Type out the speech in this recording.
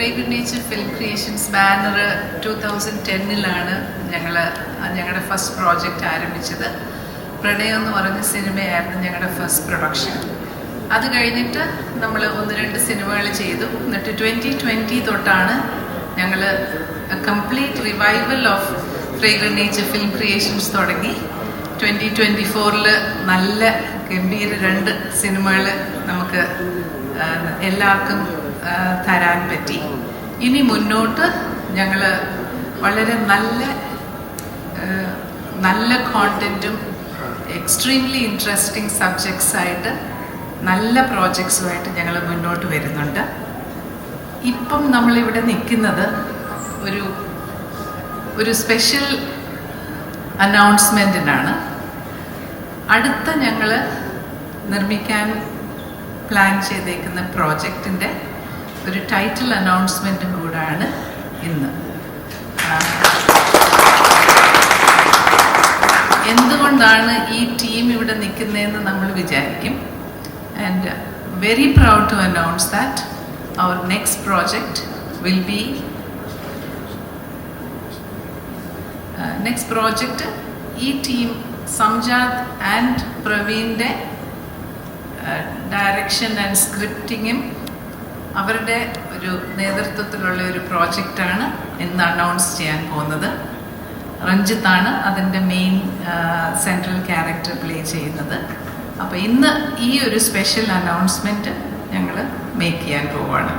Fragrant nature film creations banner two thousand ടെന്നിലാണ് ഞങ്ങൾ ഞങ്ങളുടെ first project ആരംഭിച്ചത്. പ്രണയം എന്ന് പറഞ്ഞ സിനിമയായിരുന്നു ഞങ്ങളുടെ ഫസ്റ്റ് പ്രൊഡക്ഷൻ അത് കഴിഞ്ഞിട്ട് നമ്മൾ ഒന്ന് രണ്ട് സിനിമകൾ ചെയ്തു. എന്നിട്ട് ട്വന്റി ട്വന്റി തൊട്ടാണ് ഞങ്ങൾ complete revival of fragrant nature film creations തുടങ്ങി. ട്വന്റി ട്വന്റി ഫോറിൽ നല്ല ഗംഭീര രണ്ട് സിനിമകൾ നമുക്ക് എല്ലാവർക്കും പറ്റി. ഇനി മുന്നോട്ട് ഞങ്ങൾ വളരെ നല്ല നല്ല കോണ്ടന്റും എക്സ്ട്രീംലി ഇൻട്രസ്റ്റിംഗ് സബ്ജക്ട്സ് ആയിട്ട് നല്ല പ്രോജക്ട്സുമായിട്ട് ഞങ്ങൾ മുന്നോട്ട് വരുന്നുണ്ട്. ഇപ്പം നമ്മളിവിടെ നിൽക്കുന്നത് ഒരു ഒരു സ്പെഷ്യൽ അനൗൺസ്മെന്റിനാണ് അടുത്ത ഞങ്ങൾ നിർമ്മിക്കാൻ പ്ലാൻ ചെയ്തേക്കുന്ന പ്രോജക്റ്റിന്റെ ഒരു ടൈറ്റിൽ അനൗൺസ്മെന്റും കൂടാണ് ഇന്ന്. എന്തുകൊണ്ടാണ് ഈ ടീം ഇവിടെ നിൽക്കുന്നതെന്ന് നമ്മൾ വിചാരിക്കും. And very proud to announce that our next project will be next project ഈ ടീം സംജാദ് ആൻഡ് പ്രവീണിന്റെ ഡയറക്ഷൻ ആൻഡ് സ്ക്രിപ്റ്റിങ്ങും അവരുടെ ഒരു നേതൃത്വത്തിലുള്ള ഒരു പ്രോജക്റ്റാണ് ഇന്ന് അനൗൺസ് ചെയ്യാൻ പോകുന്നത്. റഞ്ജിത്താണ് അതിന്റെ മെയിൻ സെൻട്രൽ ക്യാരക്ടർ പ്ലേ ചെയ്യുന്നത്. അപ്പോൾ ഇന്ന് ഈ ഒരു സ്പെഷ്യൽ അനൗൺസ്മെന്റ് ഞങ്ങൾ മേക്ക് ചെയ്യാൻ പോവുകയാണ്